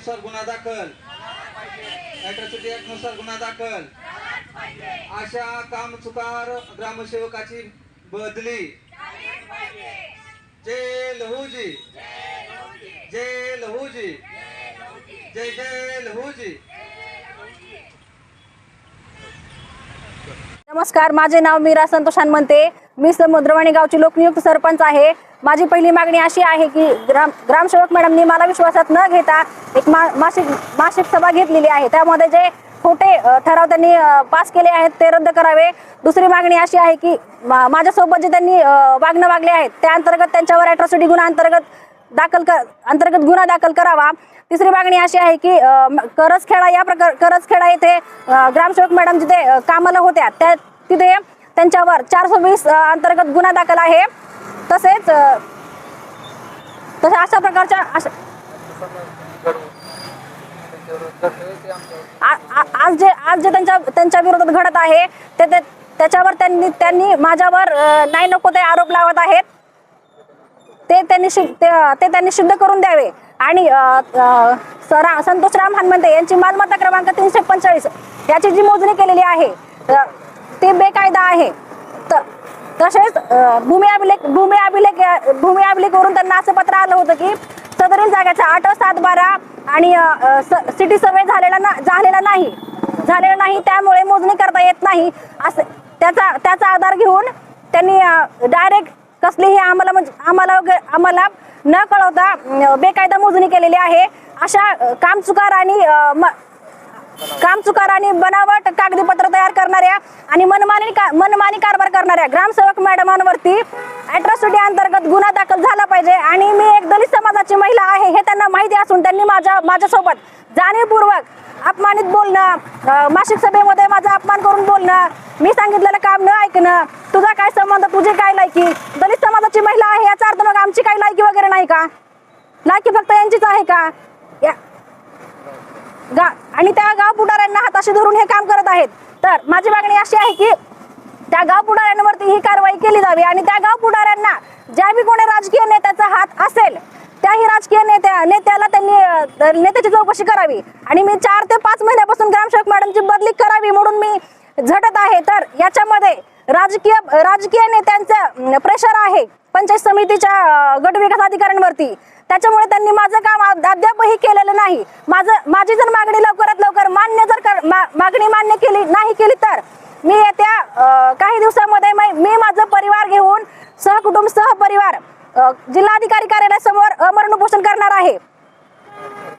नुसार गुन्हा दाखल. ऍट्रॉसिटी ऍक्टनुसार गुन्हा दाखल. अशा कामचुकार ग्रामसेवकाची बदली. जय लहूजी जय लहूजी जय जय लहूजी. नमस्कार माझे नाव मीरा संतोषान म्हणते मी समुद्रवाणी गावची लोकनियुक्त सरपंच आहे. माझी पहिली मागणी अशी आहे की ग्राम ग्रामसेवक मॅडमनी मला विश्वासात न घेता एक मा मासिक मासिक सभा घेतलेली आहे. त्यामध्ये जे खोटे ठराव त्यांनी पास केले आहेत ते रद्द करावे. दुसरी मागणी अशी आहे की मा- माझ्यासोबत जे त्यांनी वागणं वागले आहेत त्या अंतर्गत त्यांच्यावर अॅट्रॉसिटी गुन्हा अंतर्गत दाखल कर अंतर्गत गुन्हा दाखल करावा. तिसरी मागणी अशी आहे की अ, करजखेडा या प्रकार करजखेडा येथे ग्रामसेवक मॅडम जिथे कामाला होत्या त्या तिथे त्यांच्यावर चारशे वीस अंतर्गत गुन्हा दाखल आहे. तसेच तसे अशा प्रकारच्या अशा आ- आज जे आज जे त्यांच्या त्यांच्या विरोधात घडत आहे ते ते- त्याच्यावर त्यांनी त्यांनी माझ्यावर नाही नको ते आरोप लावत आहेत. ते त्यांनी ते त्यांनी शुद्ध करून द्यावे. आणि अ, अ, सरा संतोषराम हनुमंते यांची मालमत्ता क्रमांक तीनशे पंचेचाळीस याची जी मोजणी केलेली आहे ते बेकायदा आहे. त- तसेच भूमी अभिलेख भूमी अभिलेख भूमी अभिलेखवरून त्यांना असं पत्र आलं होतं की सदरील जागेचा आठ सात बारा आणि स- सिटी सर्वे झालेला ना झालेला नाही. झालेला नाही त्यामुळे मोजणी करता येत नाही. असं त्याचा त्याचा आधार घेऊन त्यांनी डायरेक्ट कसलीही आम्हाला म्हणजे आम्हाला आम्हाला न कळवता बेकायदा मोजणी केलेली आहे. अशा कामचुकार आणि म- कामचुकार आणि बनावट कागदीपत्र तयार करणाऱ्या आणि मनमानी का मनमानी कारभार करणाऱ्या ग्रामसेवक मॅडमांवरती अॅट्रॉसिटी अंतर्गत गुन्हा दाखल झाला पाहिजे. आणि मी एक दलित समाजाची महिला आहे हे त्यांना माहिती असून त्यांनी माझ्या माझ्यासोबत जाणीवपूर्वक अपमानित बोलणं मासिक सभेमध्ये माझा अपमान करून बोलणं मी सांगितलेलं काम न ऐकणं तुझा काय संबंध तुझी काय लायकी? दलित समाजाची महिला आहे याचा अर्थ मग आमची काही लायकी वगैरे नाही का? लायकी फक्त यांचीच आहे का? या गा आणि त्या गाव पुढाऱ्यांना हाताशी धरून हे काम करत आहेत. तर माझी मागणी अशी आहे की त्या गाव पुढाऱ्यांवरती ही कारवाई केली जावी आणि त्या गाव पुढाऱ्यांना ज्या बी कोणी राजकीय नेत्याचा हात असेल कोणत्याही राजकीय नेत्या नेत्याला त्यांनी नेत्याची चौकशी करावी. आणि मी चार ते पाच महिन्यापासून ग्रामसेवक मॅडमची बदली करावी म्हणून मी झटत आहे. तर याच्यामध्ये राजकीय राजकीय नेत्यांचं प्रेशर आहे पंचायत समितीच्या गटविकास अधिकाऱ्यांवरती. त्याच्यामुळे त्यांनी माझं काम अद्यापही केलेलं नाही. माझं माझी जर मागणी लवकरात लवकर मान्य जर कर मा- मागणी मान्य केली नाही केली तर मी येत्या काही दिवसामध्ये मी माझं परिवार घेऊन सहकुटुंब सहपरिवार जिल्हाधिकारी कार्यालयासमोर मरण उपोषण करणार आहे.